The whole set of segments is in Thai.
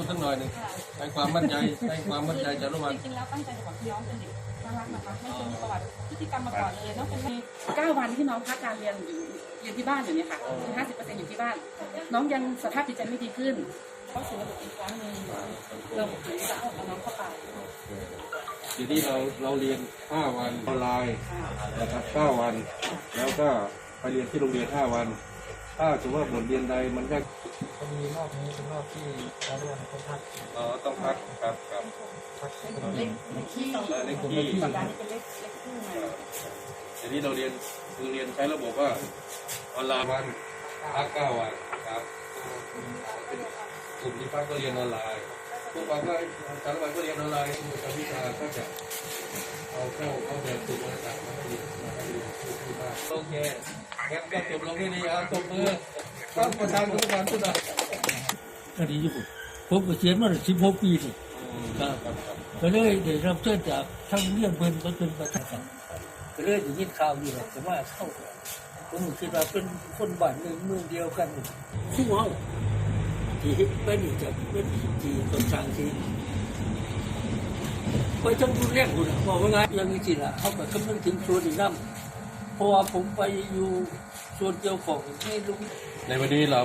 พูดสักหน่อยหนึ่งให้ความมั่นใจให้ความมั่นใจจารุวรรณจริงๆแล้วตั้งใจจะบอกพี่น้องเป็นเด็กน่ารักนะคะไม่เคยมีประวัติพฤติกรรมมาก่อนเลยน้องเป็นเก้าวันที่น้องพักการเรียนอยู่เรียนที่บ้านอยู่เนี่ยค่ะห้าสิบเปอร์เซ็นต์อยู่ที่บ้าน น้องยังสภาพจิตใจไม่ดีขึ้นเขาสู่ระบบอีกครั้งหนึ่งเราถึงจะเอาน้องเข้าไปทีนี้เราเราเรียน 5 วันออนไลน์นะครับ 9 วัน แล้วก็ไปเรียนที่โรงเรียน 5 วัน ถ้าถือว่าบทเรียนใดมันยาก พอดีรอบนี้เป็นรอบที่เราเรียนคนพักเอ่อต้องพักครับครับพักเล็กเล็กที่เอ่อเล็กที่สัปดาห์นี้เป็นเล็กเล็กที่มาทีนี้เราเรียนคือเรียนใช้ระบบว่าออนไลน์วันพัก9วันครับกลุ่มที่พักก็เรียนออนไลน์พวกเราก็จารุวรรณก็เรียนออนไลน์กลุ่มวิชาก็จะเอาเข้าเข้าแบบฝึกมาจากมาให้เรียนมาให้เรียนที่บ้านโอเคงั้นก็จบลงที่นี่ครับตบมือ ครับประธานกรรมการผู้นำคดีญี่ปุ่นผมก็เขียนมาสิบหกปีนี่ครับก็เลยได้รับเชิญจากทางเรียนเพิ่นก็เป็นประธานก็เลยได้ยินข่าวอยู่แหละแต่ว่าเข้าผมคิดว่าเป็นคนบ้านหนึ่งเมืองเดียวกันคู่เฮาที่เป็นอีกจากเป็นที่ต้นทางที่ไปจังดูแรกคุณบอกว่าไงยังมีสิละเขาก็คำนึงถึงส่วนอีกน้ำเพราะว่าผมไปอยู่ส่วนเกี่ยวของไม่รู้ ในวันนี้เรา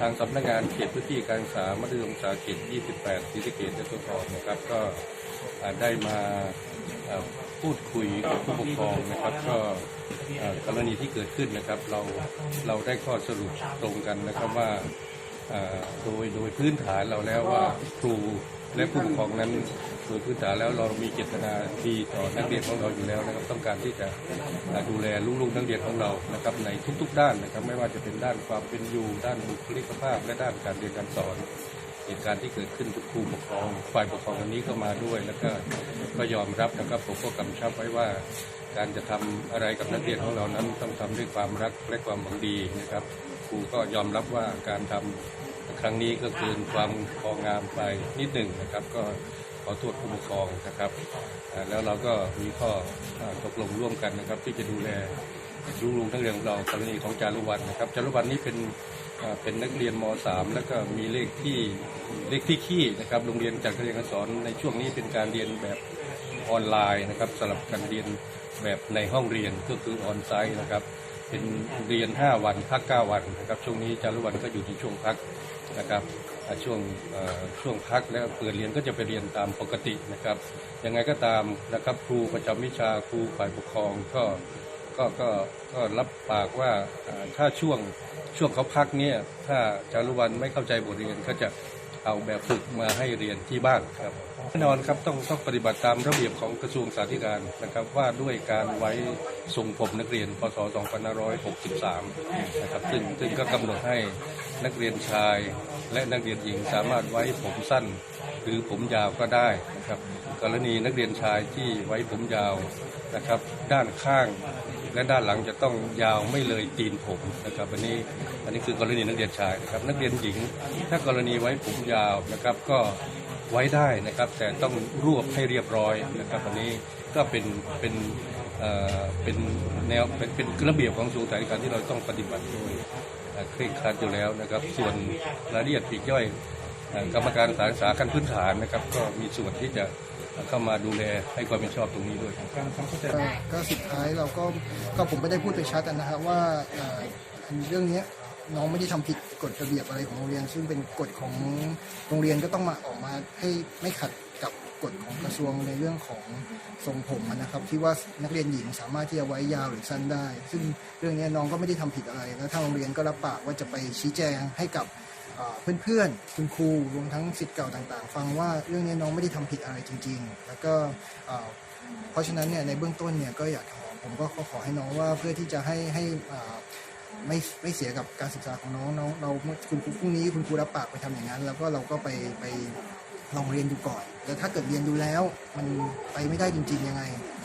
ทางสำนักงานเขตพื้นที่การศึกษามัธยมศึกษาเขต 28ศรีสะเกษและตัวทองนะครับ ก็ได้มาพูดคุยกับผู้ปกครองนะครับ ก็กรณีที่เกิดขึ้นนะครับ เราเราได้ข้อสรุปตรงกันนะครับว่าโดยโดยพื้นฐานเราแล้วว่าครู และผู้ปกครองนั้นโดยพื้นฐานแล้วเรามีเจตนาดีต่อนักเรียนของเราอยู่แล้วนะครับต้องการที่จะดูแลลูกๆนักเรียนของเรานะครับในทุก ๆ ด้านนะครับไม่ว่าจะเป็นด้านความเป็นอยู่ด้านบุคลิกภาพ และด้านการเรียนการสอนเหตุการณ์ที่เกิดขึ้นทุกครูปกครอง ฝ่ายปกครองวันนี้ก็มาด้วย แล้วก็ก็ยอมรับนะครับผมก็กำชับไว้ว่า การจะทำอะไรกับนักเรียนของเรานั้นต้องทำด้วยความรักและความหวังดีนะครับครูก็ยอมรับว่าการทำ ครั้งนี้ก็เกินความพองามไปนิดหนึ่งนะครับ ก็ขอโทษผู้ปกครองนะครับแล้วเราก็มีข้อตกลงร่วมกันนะครับ ที่จะดูแลลูกๆนักเรียนของเรากรณีของจารุวรรณนะครับจารุวรรณนี่เป็นเป็นนักเรียนม .3 แล้วก็มีเลขที่เลขที่ขี้นะครับโรงเรียนจัดกากเรียนการสอนในช่วงนี้เป็นการเรียนแบบออนไลน์นะครับสลับกันเรียนแบบในห้องเรียนก็คือออนไซต์นะครับ เป็นเรียน 5 วันพัก 9 วันนะครับช่วงนี้จารุวรรณก็อยู่ในช่วงพักนะครับช่วงช่วงพักแล้วเปิดเรียนก็จะไปเรียนตามปกตินะครับยังไงก็ตามนะครับครูประจำวิชาครูฝ่ายปกครองก็ก็ก็ก็รับปากว่าถ้าช่วงช่วงเขาพักเนี่ยถ้าจารุวรรณไม่เข้าใจบทเรียนก็จะ เอาแบบฝึกมาให้เรียนที่บ้านครับแน่นอนครับต้องต้องปฏิบัติตามระเบียบของกระทรวงสาธารณสุขนะครับว่าด้วยการไว้ทรงผมนักเรียนพศ 2563 นะครับซึ่งซึ่งก็กำหนดให้นักเรียนชาย และนักเรียนหญิงสามารถไว้ผมสั้น หรือผมยาวก็ได้นะครับกรณีนักเรียนชายที่ไว้ผมยาวนะครับด้านข้าง และด้านหลังจะต้องยาวไม่เลยตีนผมนะครับอันนี้อันนี้คือกรณีนักเรียนชายนะครับ นักเรียนหญิง ถ้ากรณีไว้ผมยาวนะครับก็ไว้ได้นะครับ แต่ต้องรวบให้เรียบร้อยนะครับอันนี้ก็เป็นเป็นเป็นแนวเป็นเป็นระเบียบของสูงสายการที่เราต้องปฏิบัติโดยเอ่อเคร่งครัดอยู่แล้วนะครับ ส่วนรายละเอียดปีกย่อยกรรมการสาราขั้นพื้นฐานนะครับ ก็มีส่วนที่จะ เข้ามาดูแลให้ความเป็นชอบตรงนี้ด้วยการทำเข้าใจก็ก็สุดท้ายเราก็ก็ผมไม่ได้พูดไปชัดนะครับว่าเอ่ออันเรื่องเนี้ยน้องไม่ได้ทำผิดกฎระเบียบอะไรของโรงเรียน ซึ่งเป็นกฎของโรงเรียนก็ต้องมาออกมาให้ไม่ขัดกับกฎของกระทรวงในเรื่องของทรงผมนะครับ ที่ว่านักเรียนหญิงสามารถที่จะไว้ยาวหรือสั้นได้ ซึ่งเรื่องเนี้ยน้องก็ไม่ได้ทำผิดอะไร แล้วทางโรงเรียนก็รับปากว่าจะไปชี้แจงให้กับ เพื่อนๆ คุณครูรวมทั้งสิทธิ์เก่าต่างๆ ฟังว่าเรื่องนี้น้องไม่ได้ทำผิดอะไรจริง ๆ แล้วก็เพราะฉะนั้นเนี่ยในเบื้องต้นเนี่ยก็อยากขอผมก็ขอให้น้องว่าเพื่อที่จะให้ให้ไม่ไม่เสียกับการศึกษาของน้องน้องเราคุณครูพรุ่งนี้คุณครูรับปากไปทำอย่างนั้น แล้วก็เราก็ไปไปลองเรียนดูก่อนแต่ถ้าเกิดเรียนดูแล้วมันไปไม่ได้จริง ๆ ยังไง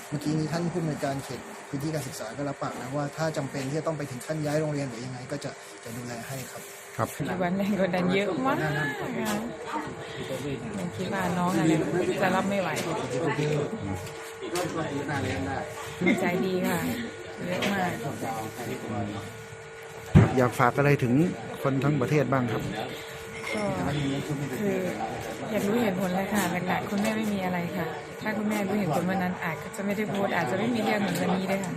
เมื่อกี้นี้ท่านผู้อำนวยการเขตพื้นที่การศึกษาก็รับปากแล้วว่าถ้าจำเป็นที่จะต้องไปถึงขั้นย้ายโรงเรียนหรือยังไง ก็จะจะดูแลให้ครับวันแรงกดดันเยอะมากอะหนูคิดว่าน้องอะไรจะรับไม่ไหวใจดีค่ะเยอะมากอยากฝากอะไรถึงคนทั้งประเทศบ้างครับก็คือ อยากรู้เหตุผลเลยค่ะหลักๆคุณแม่ไม่มีอะไรค่ะ ถ้าคุณแม่รู้เหตุผลวันนั้นอาจจะไม่ได้โพสต์อาจจะไม่มีเรื่องเหมือนวันนี้ด้วยค่ะ